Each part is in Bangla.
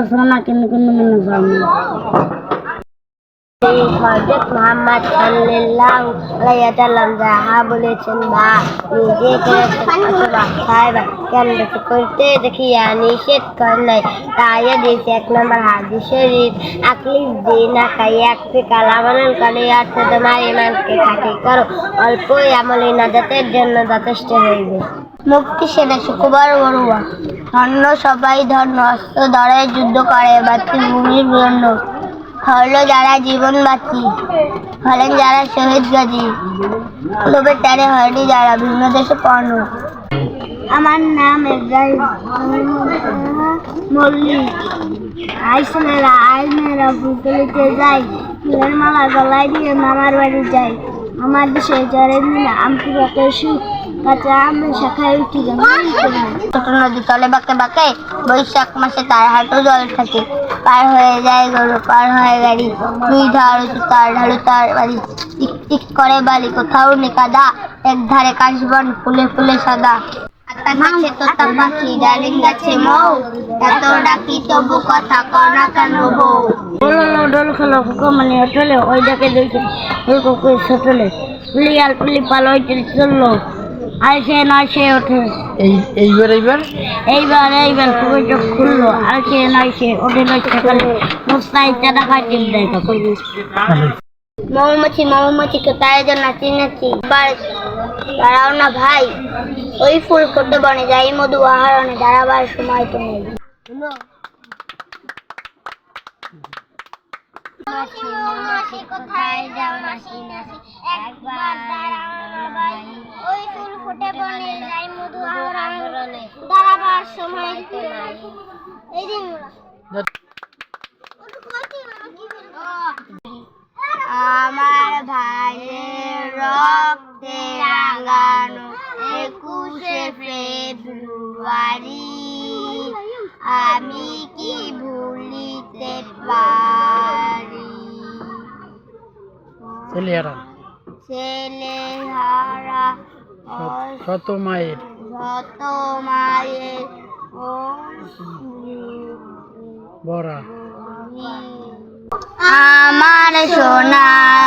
মানতেছ না কিন্তু কিন্তু মেনে হজরত মোহাম্মদ সাল্লাল্লাহু আলাইহি ওয়াসাল্লাম যাহা বলেছেন বা নিজে করেছেন অথবা সাহেবা কেন করতে দেখিয়া নিষেধ করেন নাই, তাই দিয়েছে এক নম্বর হাদিস শরীফ আকলিফ দিন খাই এক ফিকাল আমলন করে অর্থ তোমার ইমানকে খাটি করো, অল্পই আমল নাজাতের জন্য যথেষ্ট হইবে। মুক্তি সেনা শুক্রবার বড়ুয়া। ধন্য সবাই, ধন্য অস্ত্র ধরে যুদ্ধ করে মাতৃভূমির জন্য হলো যারা জীবন বাঁচি হলেন যারা শহীদ গাজী। লোকের টানে হয়নি যারা বিভিন্ন দেশে পণ্য। আমার নাম ইব্রাহিম মল্লিক। আইসনেরা আইনেরা ফুলতলিতে যাই। ফুলের মালা গলায় দিয়ে মামার বাড়ি যাই। আমার জ্বরে মিলে আমটি বাকে কাঁচা আমি শাখায় উঠি ছোট নদী তলে বাঁকে বাঁকে বৈশাখ মাসে তার হাটও জল থাকে। পার হয়ে যায় গরু, পার হয়ে গাড়ি। দুই ধারু তার ঢালু তার বাড়ি। টিক টিক করে বালি, কোথাও নেই কাদা। এক ধারে কাশবন, ফুলে ফুলে সাদা। আতা গাছে তোতা পাখি ডালিম গাছে মৌ এত ডাকি তবু কথা কনা কেন বউ বলল ডোল খেলো মানে হোটেলে ওই ডাকে দেখে পুলি আল পুলি পাল ওই চলল। আর সে ওঠে। এই এইবার এইবার? এইবার এইবার খুবই চোখ খুললো। আর সে নয় সে ওঠে নয় সকালে চাটা টিপ দেয় তখন। মৌমাছি মৌমাছিকে তাই জন্য চিনেছি। দাঁড়াও না ভাই, ওই ফুল ফুটে বনে, যাই মধু আহরণে, দাঁড়াবার সময় তো নেই। কোথায় যাও মাছি নাছি একবার দাঁড়াও না ভাই, ওই ফুল ফুটে বনে, যাই মধু আহরণে, দাঁড়াবার সময় তো নাই। এই দিন আমি কি ভুলিতে পারি? ছেলে হারা শত মায়ের। যত মায়ের ও বরা আমার সোনার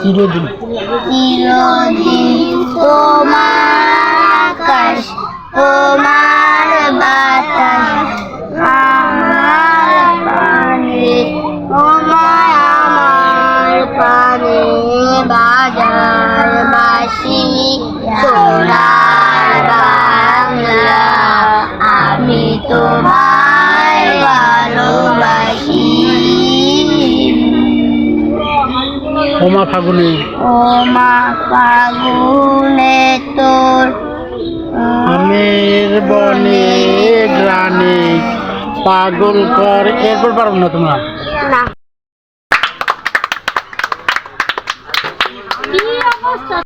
চিরদিন চিরদিন ওমা ফাগুনে। ওমা ফাগুনে তোর আমের বনে গ্রানে পাগল কর। এরপর পারব না তোমরা? না।